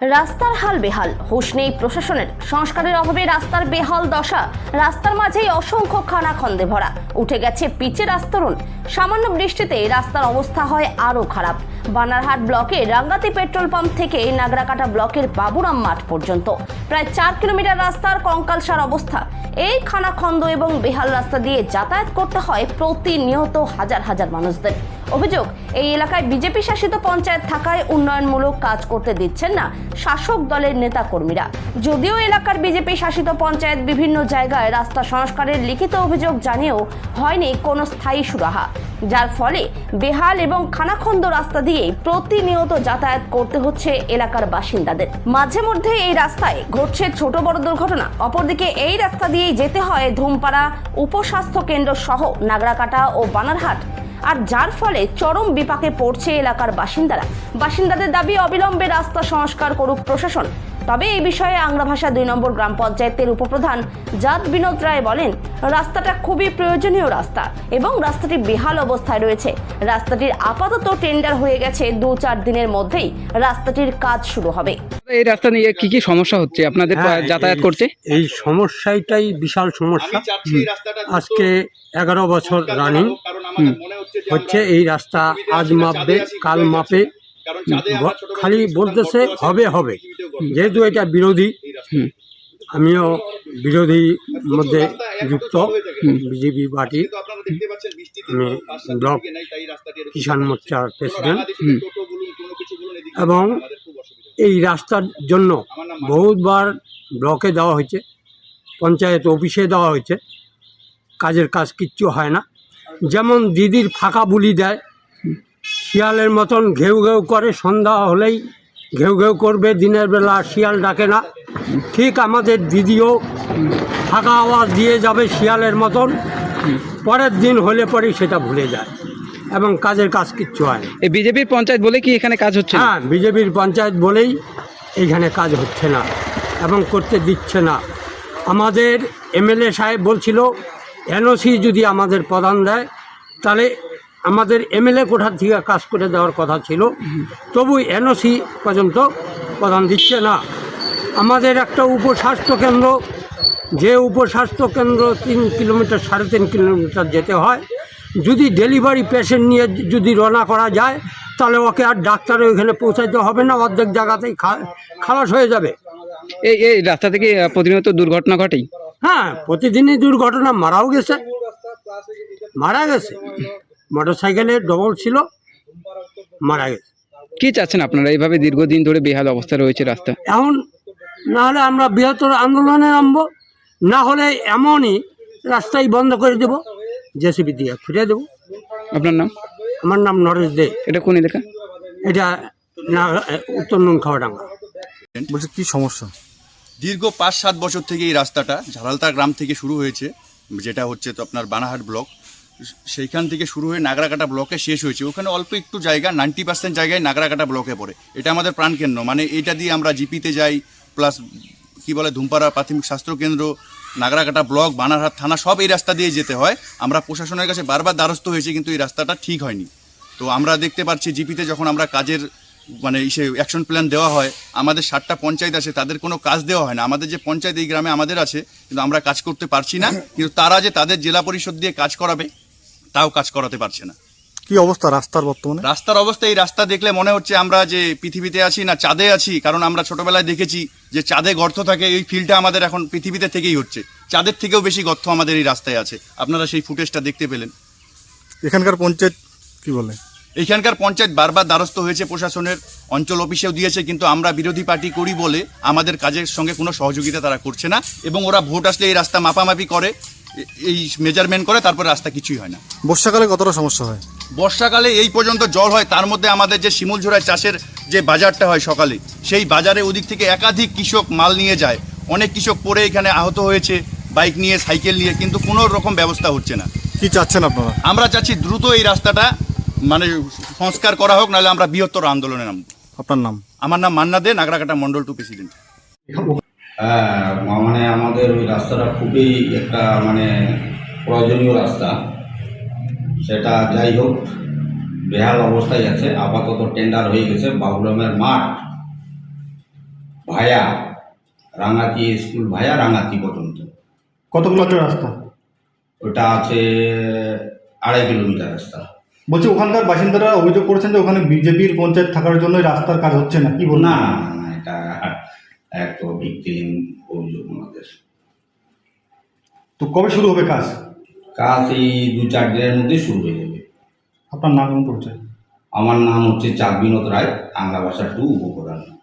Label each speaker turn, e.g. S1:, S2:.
S1: রাস্তার হাল বেহাল, হুশ নেই প্রশাসনের। সংস্কারের অভাবে রাস্তার বেহাল দশা, রাস্তার মাঝেই অসংখ্য খানা খন্দে ভরা। উঠে গেছে পিচের আস্তরণ। সামান্য বৃষ্টিতে রাস্তার অবস্থা হয় আরও খারাপ। বানারহাট ব্লকে রাঙ্গাতি পেট্রোল পাম্প থেকে নাগরাকাটা ব্লকের বাবুরাম মাঠ পর্যন্ত। প্রায় চার কিলোমিটার রাস্তার কঙ্কালসার অবস্থা। এই খানাখন্দ এবং বেহাল রাস্তা দিয়ে যাতায়াত করতে হয় প্রতিনিয়ত হাজার হাজার মানুষদের। অভিযোগ, এই এলাকায় বিজেপি শাসিত পঞ্চায়েত থাকায় উন্নয়নমূলক কাজ করতে দিচ্ছেন না শাসক দলের নেতাকর্মীরা। যদিও এলাকার বিজেপি শাসিত পঞ্চায়েত বিভিন্ন জায়গায় রাস্তা সংস্কারের লিখিত অভিযোগ জানিয়েও হয়নি কোনো স্থায়ী সুরাহা। যার ফলে বেহাল এবং খানাখন্দ রাস্তা দিয়ে প্রতিনিয়ত যাতায়াত করতে হচ্ছে এলাকার বাসিন্দাদের। মাঝে মধ্যে এই রাস্তায় ঘটছে ছোট বড় দুর্ঘটনা। অপরদিকে এই রাস্তা দিয়েই যেতে হয় ধূমপাড়া, উপস্বাস্থ্য কেন্দ্র সহ নাগরাকাটা ও বানারহাট। আর যার ফলে চরম বিপাকে পড়ছে এলাকার বাসিন্দারা। বাসিন্দাদের দাবি অবিলম্বে রাস্তা সংস্কার করুক প্রশাসন। তবে এই বিষয়ে আংরা ভাষা দুই নম্বর গ্রাম পঞ্চায়েতের উপপ্রধান জাত বিনোদ রায় বলেন রাস্তাটা খুবই প্রয়োজনীয় রাস্তা এবং রাস্তাটি বেহাল অবস্থায় রয়েছে। রাস্তাটির আপাতত টেন্ডার হয়ে গেছে দু চার দিনের মধ্যেই রাস্তাটির কাজ শুরু হবে।
S2: এই রাস্তা নিয়ে কি কি সমস্যা হচ্ছে? আপনাদের
S3: হ্যাঁ,
S2: যাতায়াত করতে
S3: এই সমস্যাটাই বিশাল সমস্যা। আজকে এগারো বছর রানিং। হচ্ছে এই রাস্তা আজ মাপবে কাল মাপে। খালি বলতেছে হবে হবে। যেহেতু এটা বিরোধী আমিও বিরোধী মধ্যে যুক্ত বিজেপি পার্টি। আমি ব্লক কিষাণ মোর্চার প্রেসিডেন্ট এবং এই রাস্তার জন্য বহুতবার ব্লকে দেওয়া হয়েছে, পঞ্চায়েত অফিসে দেওয়া হয়েছে, কাজের কাজ কিচ্ছু হয় না। যেমন দিদির ফাঁকা বুলি দেয়, শিয়ালের মতন ঘেউ ঘেউ করে সন্ধ্যা হলেই ঘেউ ঘেউ করবে দিনের বেলা শিয়াল ডাকে না। ঠিক আমাদের দিদিও ফাঁকা আওয়াজ দিয়ে যাবে শিয়ালের মতন। পরের দিন হলে পরেই সেটা ভুলে যায় এবং কাজের কাজ কিচ্ছু হয় না।
S2: এই বিজেপির পঞ্চায়েত বলে কি এখানে কাজ হচ্ছে না?
S3: হ্যাঁ বিজেপির পঞ্চায়েত বলেই এইখানে কাজ হচ্ছে না এবং করতে দিচ্ছে না। আমাদের এমএলএ সাহেব বলছিল এনওসি যদি আমাদের প্রধান দেয় তাহলে আমাদের এমএলএ কোঠার থেকে কাজ করে দেওয়ার কথা ছিল। তবু এনওসি পর্যন্ত প্রধান দিচ্ছে না। আমাদের একটা উপস্বাস্থ্য কেন্দ্র যে উপস্বাস্থ্য কেন্দ্র তিন কিলোমিটার সাড়ে তিন কিলোমিটার যেতে হয় যদি ডেলিভারি পেশেন্ট নিয়ে যদি রওনা করা যায় তাহলে ওকে আর ডাক্তার ওইখানে পৌঁছাইতে হবে না অর্ধেক জায়গাতেই খা- খালাস হয়ে যাবে।
S2: এই এই রাস্তা থেকে প্রতিনিয়ত দুর্ঘটনা ঘটেই?
S3: হ্যাঁ প্রতিদিনই দুর্ঘটনা মারাও গেছে। মারা গেছে। মোটর সাইকেলে ডবল ছিল মারা গেছে।
S2: কি চাচ্ছেন আপনারা? এইভাবে দীর্ঘদিন ধরে বেহাল অবস্থা রয়েছে রাস্তা।
S3: এখন না হলে আমরা বৃহত্তর আন্দোলনে নামবো না হলে এমনই রাস্তাই বন্ধ করে দেব জেসিবি দিয়ে খুঁড়ে দেবো।
S2: আপনার নাম?
S3: আমার নাম নরেশ দে।
S2: এটা কোন এলাকা?
S3: এটা না উত্তর নুন খাওয়াডাঙ্গা
S4: বলছি কি সমস্যা?
S5: দীর্ঘ পাঁচ সাত বছর থেকে এই রাস্তাটা ঝাড়ালতা গ্রাম থেকে শুরু হয়েছে যেটা হচ্ছে তো আপনার বানাহাট ব্লক। সেইখান থেকে শুরু হয়ে নাগরাকাটা ব্লকে শেষ হয়েছে। ওখানে অল্প একটু জায়গা, নাইনটি পার্সেন্ট জায়গায় নাগরাকাটা ব্লকে পড়ে। এটা আমাদের প্রাণকেন্দ্র। মানে এটা দিয়ে আমরা জিপিতে যাই, প্লাস কি বলে ধুমপাড়া প্রাথমিক স্বাস্থ্য কেন্দ্র নাগরাকাটা ব্লক, বানারহাট থানা, সব এই রাস্তা দিয়ে যেতে হয়। আমরা প্রশাসনের কাছে বারবার দ্বারস্থ হয়েছি, কিন্তু এই রাস্তাটা ঠিক হয়নি। তো আমরা দেখতে পাচ্ছি জিপিতে যখন আমরা কাজের মানে ইসে অ্যাকশন প্ল্যান দেওয়া হয়, আমাদের ষাটটা পঞ্চায়েত আছে, তাদের কোনো কাজ দেওয়া হয় না। আমাদের যে পঞ্চায়েত এই গ্রামে আমাদের আছে, কিন্তু আমরা কাজ করতে পারছি না। কিন্তু তারা যে তাদের জেলা পরিষদ দিয়ে কাজ করাবে তাও কাজ করাতে পারছে না।
S4: কি অবস্থা রাস্তার বর্তমানে?
S5: রাস্তার অবস্থা এই রাস্তা দেখলে মনে হচ্ছে আমরা যে পৃথিবীতে আছি না চাঁদে আছি কারণ আমরা ছোটবেলায় দেখেছি যে চাঁদে গর্ত থাকে এই ফিল্ডটা আমাদের এখন পৃথিবীতে থেকেই হচ্ছে। চাঁদের থেকেও বেশি গর্ত আমাদের এই রাস্তায় আছে। আপনারা সেই ফুটেজটা দেখতে পেলেন।
S4: এখানকার পঞ্চায়েত কি বলে?
S5: এখানকার পঞ্চায়েত বারবার দ্বারস্থ হয়েছে প্রশাসনের অঞ্চল অফিসেও দিয়েছে কিন্তু আমরা বিরোধী পার্টি করি বলে আমাদের কাজের সঙ্গে কোনো সহযোগিতা তারা করছে না এবং ওরা ভোট আসলে এই রাস্তা মাপামাপি করে। এই মেজারমেন্ট করে তারপর রাস্তা কিছুই হয় না।
S4: বর্ষাকালে কতটা সমস্যা হয়?
S5: বর্ষাকালে এই পর্যন্ত জল হয় তার মধ্যে আমাদের যে শিমুলঝোড়ায় চাষের যে বাজারটা হয় সকালে সেই বাজারে ওদিক থেকে একাধিক কৃষক মাল নিয়ে যায়। অনেক কৃষক পরে এখানে আহত হয়েছে বাইক নিয়ে সাইকেল নিয়ে কিন্তু কোনো রকম ব্যবস্থা হচ্ছে না।
S4: কি চাচ্ছেন আপনারা?
S5: আমরা চাচ্ছি দ্রুত এই রাস্তাটা মানে সংস্কার করা হোক নাহলে আমরা বৃহত্তর আন্দোলনে নামবো।
S4: আপনার নাম?
S5: আমার নাম মান্না দে নাগরাকাটা মন্ডল টু প্রেসিডেন্ট।
S6: মানে আমাদের ওই রাস্তাটা খুবই একটা মানে প্রয়োজনীয় রাস্তা। সেটা যাই হোক বেহাল অবস্থায় আছে। আপাতত টেন্ডার হয়ে গেছে। বাবুরামের মাঠ ভায়া রাঙাতি স্কুল ভায়া রাঙাতি পর্যন্ত।
S7: কত কিলোমিটার রাস্তা?
S6: ওটা আছে আড়াই কিলোমিটার রাস্তা।
S7: বলছি ওখানকার বাসিন্দারা অভিযোগ করেছেন যে ওখানে বিজেপির পঞ্চায়েত থাকার জন্য রাস্তার কাজ হচ্ছে না কি বলুন
S6: না এক ভিত্তিহীন অভিযোগ আমাদের
S7: তো কবে শুরু হবে কাজ?
S6: কাজ এই দু চার দিনের মধ্যে শুরু হয়ে যাবে।
S7: আপনার নাম এবং পরিচয়?
S6: আমার নাম হচ্ছে চাঁদ বিনোদ রায় বাংলা ভাষা টু উপপ্রধান।